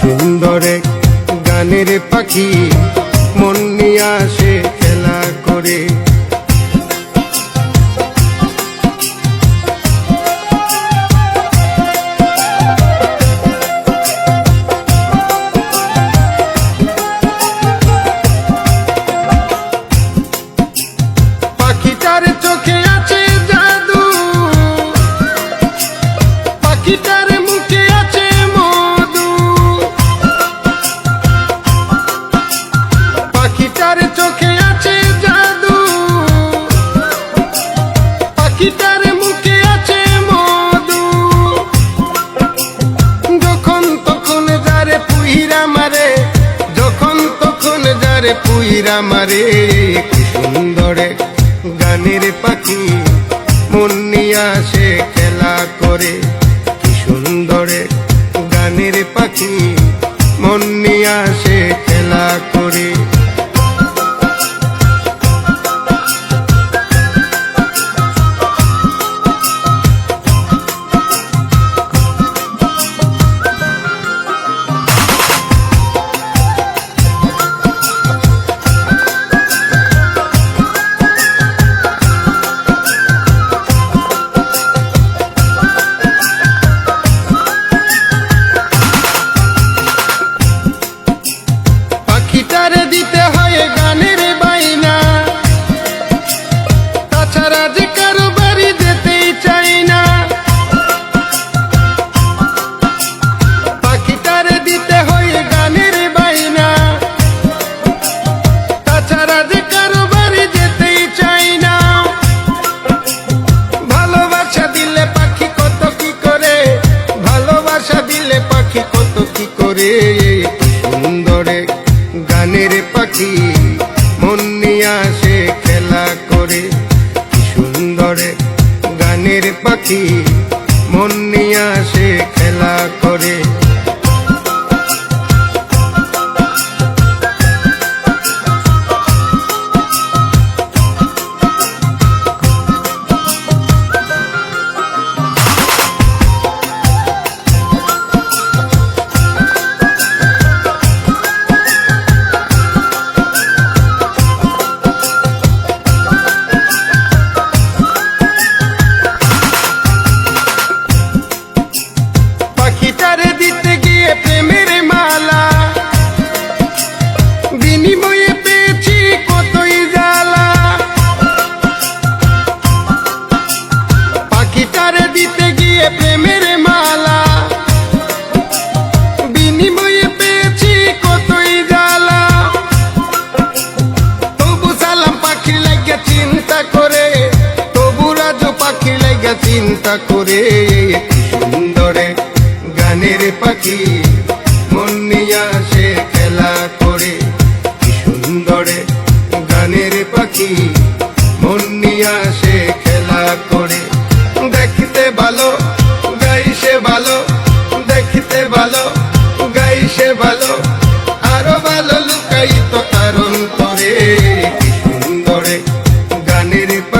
সুন্দর এক গানের পাখি মন নিয়ে আসে খেলা করে। পাখিটার চোখে আছে জাদু। পাখিটার যারে পুইরা মারে, কি সুন্দরে গানের পাখি। মন আসে খেলা করে, কি সুন্দরে গানের পাখি। ভালোবাসা দিলে পাখি কত কি করে? সুন্দরে গানের পাখি মন নিয়ে আসে, খেলা করে। সুন্দরে গানের পাখি মন নিয়ে আসে। চিন্তা করে সুন্দরে গানের পাখি। মন নিয়ে আসে খেলা করে সুন্দরে গানের পাখি। মন নিয়ে আসে খেলা করে। দেখতে ভালো গাইছে ভালো, দেখতে ভালো গাইছে ভালো। আরও ভালো লুকাইত কারণ করে সুন্দরে গানের পাখি।